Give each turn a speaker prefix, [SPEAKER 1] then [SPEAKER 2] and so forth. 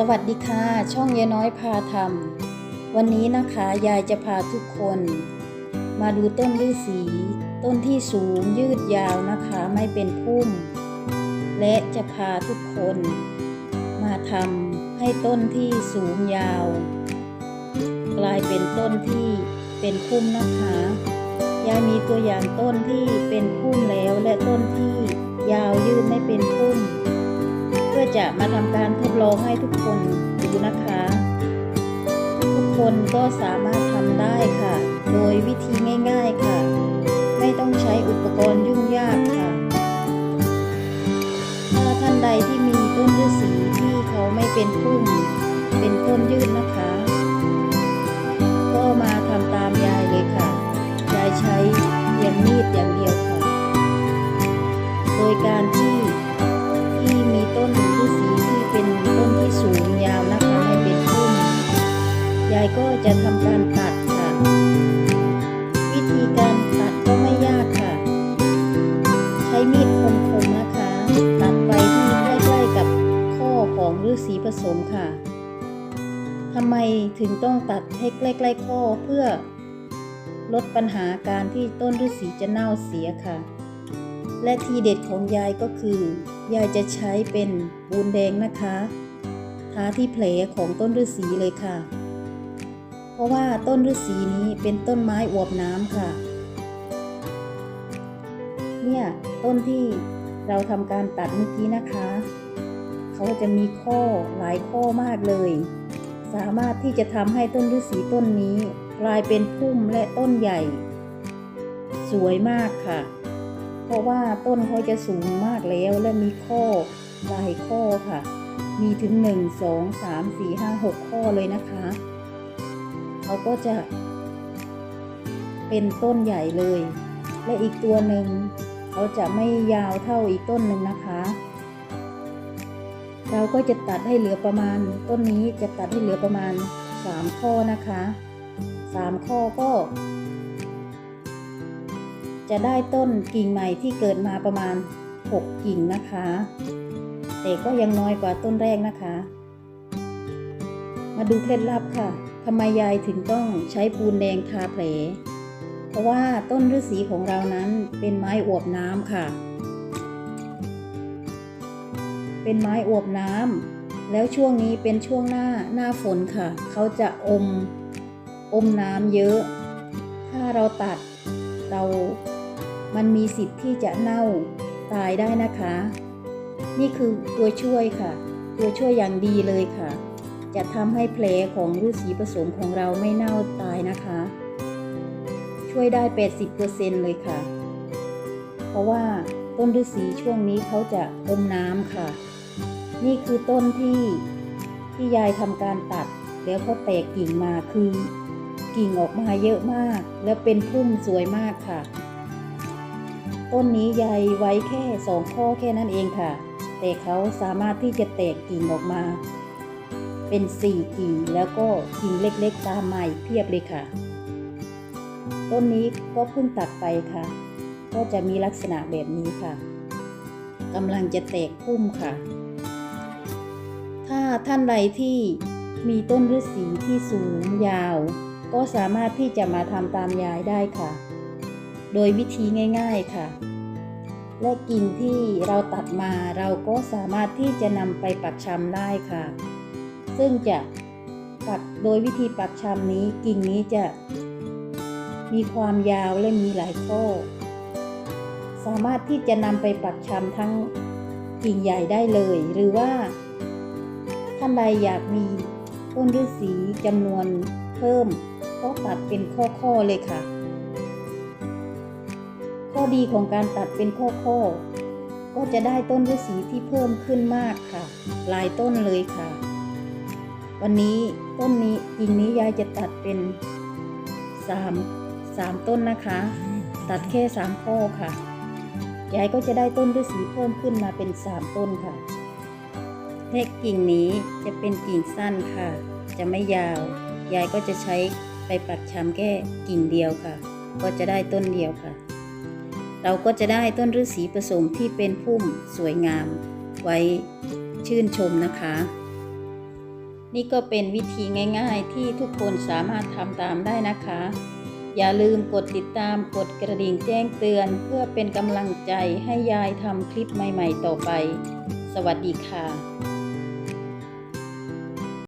[SPEAKER 1] สวัสดีค่ะ ช่องยายน้อยพาทำวันนี้นะคะยายจะพาทุกคน มาดูต้นฤาษีต้นที่สูงยืดยาวนะคะไม่เป็นพุ่ม และจะพาทุกคน มาทำให้ต้นที่สูงยาว กลายเป็นต้นที่เป็นพุ่มนะคะยายมีตัวอย่างต้นที่เป็นพุ่มแล้วและต้นที่ยาวยืดไม่เป็นพุ่ม พื่อจะมาทำการทดลองให้ทุกคนดูนะคะ ทุกคนก็สามารถทำได้ค่ะ โดยวิธีง่าย ๆค่ะ ไม่ต้องใช้อุปกรณ์ยุ่งยากค่ะ ถ้าท่านใดที่มีต้นฤาษีที่เขาไม่เป็นพุ่มเป็นต้นยืดนะคะ ก็มาทำตามยายเลยายก็จะทำการตัดค่ะ วิธีการตัดก็ไม่ยากค่ะ ใช้มีดคมๆนะคะ ตัดไปที่ใกล้ๆกับข้อของฤาษีผสมค่ะทำไมถึงต้องตัดให้ใกล้ๆข้อเพื่อลดปัญหาการที่ต้นฤาษีจะเน่าเสียค่ะ และทีเด็ดของยายก็คือ ยายจะใช้เป็นปูนแดงนะคะ ทาที่แผลของต้นฤาษีเลยค่ะ เพราะว่าต้นฤาษีนี้เป็นต้นไม้อวบน้ำค่ะ เนี่ยต้นที่เราทำการตัดเมื่อกี้นะคะ เขาจะมีข้อหลายข้อมากเลย สามารถที่จะทำให้ต้นฤาษีต้นนี้กลายเป็นพุ่มและต้นใหญ่ สวยมากค่ะ เพราะว่าต้นเขาจะสูงมากแล้วและมีข้อหลายข้อค่ะ มีถึง 1 2 3 4 5 6 ข้อเลยนะคะ เขาก็จะเป็นต้นใหญ่เลย และอีกตัวหนึ่งเขาจะไม่ยาวเท่าอีกต้นหนึ่งนะคะ เราก็จะตัดให้เหลือประมาณ ต้นนี้จะตัดให้เหลือประมาณ 3 ข้อนะคะ 3 ข้อก็ จะได้ต้นกิ่งใหม่ที่เกิดมาประมาณ 6 กิ่งนะคะ แต่ก็ยังน้อยกว่าต้นแรกนะคะ มาดูเคล็ดลับค่ะ ทำไมยายถึงต้องใช้ปูนแดงทาแผล เพราะว่าต้นฤาษีของเรานั้นเป็นไม้อวบน้ำค่ะ เป็นไม้อวบน้ำแล้วช่วงนี้เป็นช่วงหน้าหน้าฝนค่ะ เขาจะอมอมน้ำเยอะ ถ้าเราตัดเรา มันมีสิทธิ์ที่จะเน่าตายได้นะคะ นี่คือตัวช่วยค่ะ ตัวช่วยอย่างดีเลยค่ะ จะทำให้แผลของฤาษีผสมของเราไม่เน่าตายนะคะ ช่วยได้ 80%เลยค่ะ เพราะว่าต้นฤาษีช่วงนี้เขาจะอมน้ำค่ะ นี่คือต้นที่ที่ยายทำการตัด แล้วเขาแตกกิ่งมาคือ กิ่งออกมาเยอะมาก แล้วเป็นพุ่มสวยมากค่ะ ต้นนี้ยายไว้แค่สองข้อแค่นั้นเองค่ะ แต่เขาสามารถที่จะแตกกิ่งออกมา เป็นสี่กิ่งแล้วก็กิ่งเล็กๆตามมาอีกเพียบเลยค่ะ ต้นนี้ก็เพิ่งตัดไปค่ะ ก็จะมีลักษณะแบบนี้ค่ะกำลังจะแตกพุ่มค่ะ ถ้าท่านใดที่มีต้นฤาษีที่สูงยาว ก็สามารถที่จะมาทำตามยายได้ค่ะ โดยวิธีง่าย ๆค่ะ และกิ่งที่เราตัดมาเราก็สามารถที่จะนำไปปักชำได้ค่ะ ซึ่งจะปักโดยวิธีปักชำนี้กิ่งนี้จะมีความยาวและมีหลายข้อ สามารถที่จะนำไปปักชำทั้งกิ่งใหญ่ได้เลย หรือว่า ท่านใดอยากมีต้นฤาษีจำนวนเพิ่ม ก็ตัดเป็นข้อๆเลยค่ะ ข้อดีของการตัดเป็นข้อๆก็จะได้ต้นฤาษีที่เพิ่มขึ้นมากค่ะ หลายต้นเลยค่ะ วันนี้ต้นนี้กิ่งนี้ยายจะตัดเป็นสามสามต้นนะคะ ตัดแค่สามข้อค่ะ ยายก็จะได้ต้นฤาษีเพิ่มขึ้นมาเป็นสามต้นค่ะและกิ่งนี้จะเป็นกิ่งสั้นค่ะ จะไม่ยาว ยายก็จะใช้ไปปักชำแค่กิ่งเดียวค่ะ ก็จะได้ต้นเดียวค่ะ เราก็จะได้ต้นฤาษีผสมที่เป็นพุ่มสวยงาม ไว้ชื่นชมนะคะ นี่ก็เป็นวิธีง่ายๆที่ทุกคนสามารถทำตามได้นะคะ อย่าลืมกดติดตามกดกระดิ่งแจ้งเตือน เพื่อเป็นกำลังใจให้ยายทำคลิปใหม่ๆต่อไป สวัสดีค่ะ